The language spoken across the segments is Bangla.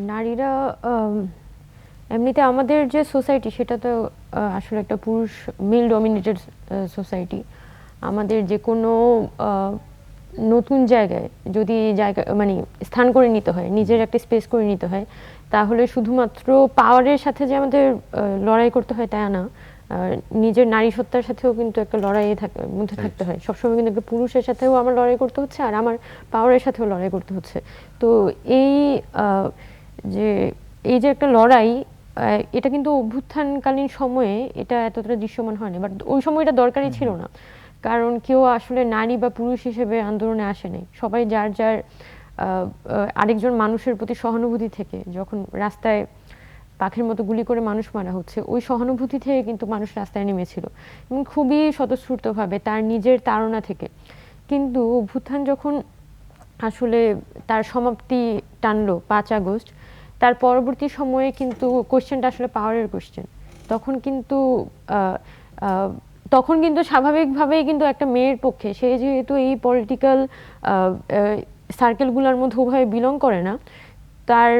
নারীরা এমনিতে আমাদের যে সোসাইটি সেটা তো আসলে একটা পুরুষ মেল ডমিনেটেড সোসাইটি। আমাদের যে কোনো নতুন জায়গায় যদি জায়গা মানে স্থান করে নিতে হয় নিজের একটা স্পেস করে নিতে হয় তাহলে শুধুমাত্র পাওয়ারের সাথে যে আমাদের লড়াই করতে হয় তা না। নিজের নারী সত্তার সাথেও কিন্তু একটা লড়াই থাক- মধ্যে থাকতে হয়। সবসময় কিন্তু একটা পুরুষের সাথেও আমার লড়াই করতে হচ্ছে আর আমার পাওয়ারের সাথেও লড়াই করতে হচ্ছে। তো এই যে এই যে একটা লড়াই এটা কিন্তু অভ্যুত্থানকালীন সময়ে এটা এতটা দৃশ্যমান হয়নি বাট ওই সময় এটা দরকারই ছিল না। কারণ কেউ আসলে নারী বা পুরুষ হিসেবে আন্দোলনে আসেনি সবাই যার যার আরেকজন মানুষের প্রতি সহানুভূতি থেকে যখন রাস্তায় পাখির মতো গুলি করে মানুষ মারা হচ্ছে ওই সহানুভূতি থেকে কিন্তু মানুষ রাস্তায় নেমেছিল। এবং খুবই স্বতঃস্ফূর্তভাবে তার নিজের তাড়না থেকে। কিন্তু অভ্যুত্থান যখন আসলে তার সমাপ্তি টানলো পাঁচ আগস্ট তার পরবর্তী সময়ে কিন্তু কোশ্চেনটা আসলে পাওয়ারের কোশ্চেন। তখন কিন্তু তখন কিন্তু স্বাভাবিকভাবেই কিন্তু একটা মেয়ের পক্ষে, সে যেহেতু এই পলিটিক্যাল সার্কেলগুলোর মধ্যে ওভাবে বিলং করে না, তার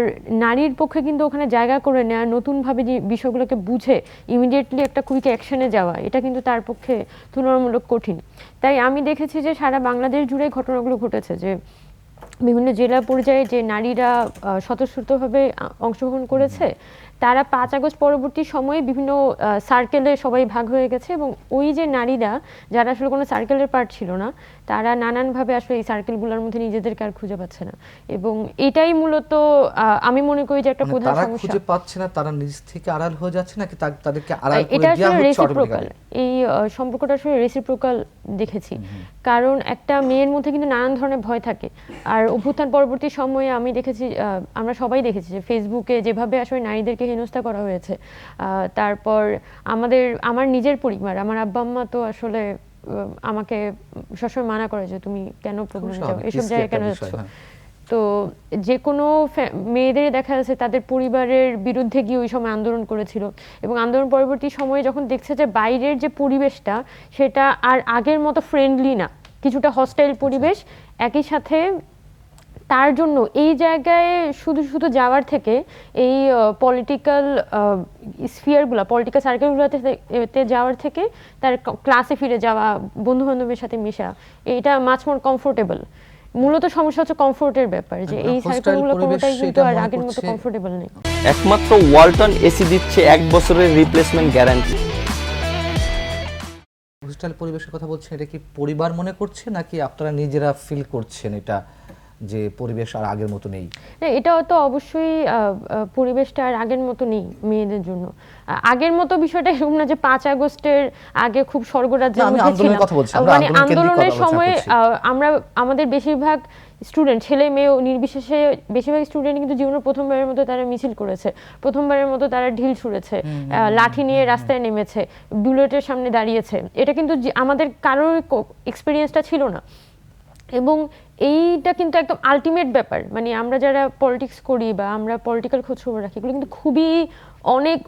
নারীর পক্ষে কিন্তু ওখানে জায়গা করে নেওয়া নতুনভাবে যে বিষয়গুলোকে বুঝে ইমিডিয়েটলি একটা কুইক অ্যাকশনে যাওয়া, এটা কিন্তু তার পক্ষে তুলনামূলক কঠিন। তাই আমি দেখেছি যে সারা বাংলাদেশ জুড়ে ঘটনাগুলো ঘটেছে যে বিভিন্ন জেলা পর্যায়ে যে নারীরা স্বতঃস্ফূর্তভাবে অংশগ্রহণ করেছে তারা পাঁচ আগস্ট পরবর্তী সময়ে বিভিন্ন সার্কেলে সবাই ভাগ হয়ে গেছে এবং ওই যে নারীরা যারা আসলে কোনো সার্কেলের পার্ট ছিল না তারা নানানভাবে আসলে এই সার্কেলগুলোর মধ্যে নিজেদেরকে আর খুঁজে পাচ্ছে না। এবং এটাই মূলত আহ, আমি মনে করি যে একটা মানে প্রধান সমস্যা। খুঁজে পাচ্ছে না তারা নিজ থেকে আড়াল হয়ে যাচ্ছে নাকি তাদেরকে আড়াল করে এটা দেওয়া আসলে হচ্ছে রেসিপ্রোকাল এই সম্পর্কটা আসলে রেসিপ্রোকাল দেখেছি। কারণ একটা মেয়ের মধ্যে কিন্তু নানান ধরনের ভয় থাকে। আর অভ্যুত্থান পরবর্তী সময়ে আমি দেখেছি আমরা সবাই দেখেছি যে ফেসবুকে যেভাবে আসলে নারীদেরকে হেনস্থা করা হয়েছে আহ, তারপর আমাদের আমার নিজের পরিবার আমার আব্বা আম্মা তো আসলে আমাকে সবসময় মানা করে যে তুমি কেন প্রোগ্রামে যাও এসব জায়গায় কেন যাচ্ছ? হ্যাঁ। তো যে কোনো মেয়েদের দেখা যাচ্ছে তাদের পরিবারের বিরুদ্ধে গিয়ে ওই সময় আন্দোলন করেছিল। এবং আন্দোলন পরবর্তী সময়ে যখন দেখছে যে বাইরের যে পরিবেশটা সেটা আর আগের মতো ফ্রেন্ডলি না। কিছুটা হস্টাইল পরিবেশ একই সাথে তার জন্য এই জায়গায় শুধু শুধু যাওয়ার থেকে এই পলিটিক্যাল স্ফিয়ারগুলো পলিটিক্যাল সার্কেলগুলোতে যাওয়ার থেকে তার ক্লাসে ফিরে যাওয়া বন্ধু বান্ধবের সাথে মেশা এটা মাছ মোর কমফোর্টেবল মূলত সমস্যা হচ্ছে কমফোর্টের ব্যাপার যে এই সাইকেলগুলো কোনোটাই কিন্তু আর আগের মতো কমফোর্টেবল নেই। একমাত্র ওয়ালটন এসি দিচ্ছে এক বছরের রিপ্লেসমেন্ট গ্যারান্টি হোস্টেল পরিবেশের কথা বলছেন এটা কি পরিবার মনে করছে নাকি আপনারা নিজেরা ফিল করছেন এটা? যে পরিবেশ আর আগের মতো নেই। না, এটাও তো অবশ্যই পরিবেশটা আর আগের মতো নেই মেয়েদের জন্য। আগের মতো বিষয়টা এরকম না যে পাঁচ আগস্টের আগে খুব আমরা মানে আন্দোলনের সময় আমরা আমাদের বেশিরভাগ স্টুডেন্ট ছেলে মেয়ে নির্বিশেষে বেশিরভাগ স্টুডেন্ট কিন্তু জীবনের প্রথমবারের মতো তারা মিছিল করেছে। প্রথমবারের মতো তারা ঢিল ছুঁড়েছে লাঠি নিয়ে রাস্তায় নেমেছে বুলেটের সামনে দাঁড়িয়েছে। এটা কিন্তু আমাদের কারোর এক্সপিরিয়েন্সটা ছিল না। এবং এইটা কিন্তু একদম আলটিমেট ব্যাপার। মানে আমরা যারা পলিটিক্স করি বা আমরা পলিটিক্যাল খোঁজ খবর রাখি এগুলো কিন্তু খুবই অনেক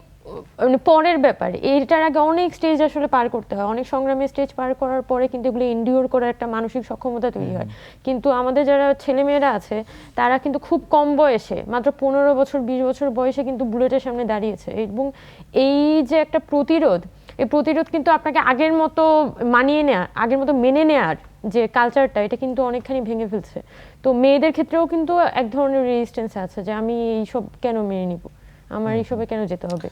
মানে পরের ব্যাপার। এইটার আগে অনেক স্টেজ আসলে পার করতে হয়। অনেক সংগ্রামের স্টেজ পার করার পরে কিন্তু এগুলো এনডিওর করার একটা মানসিক সক্ষমতা তৈরি হয়। কিন্তু আমাদের যারা ছেলেমেয়েরা আছে তারা কিন্তু খুব কম বয়সে মাত্র পনেরো বছর বিশ বছর বয়সে কিন্তু বুলেটের সামনে দাঁড়িয়েছে। এবং এই যে একটা প্রতিরোধ এই প্রতিরোধ কিন্তু আপনাকে আগের মতো মানিয়ে নেওয়া আগের মতো মেনে নেওয়ার যে কালচারটা এটা কিন্তু অনেকখানি ভেঙে ফেলছে। তো মেয়েদের ক্ষেত্রেও কিন্তু এক ধরনের রেজিস্ট্যান্স আছে যে আমি এইসব কেন মেনে নিব? আমার এইসবে কেন যেতে হবে?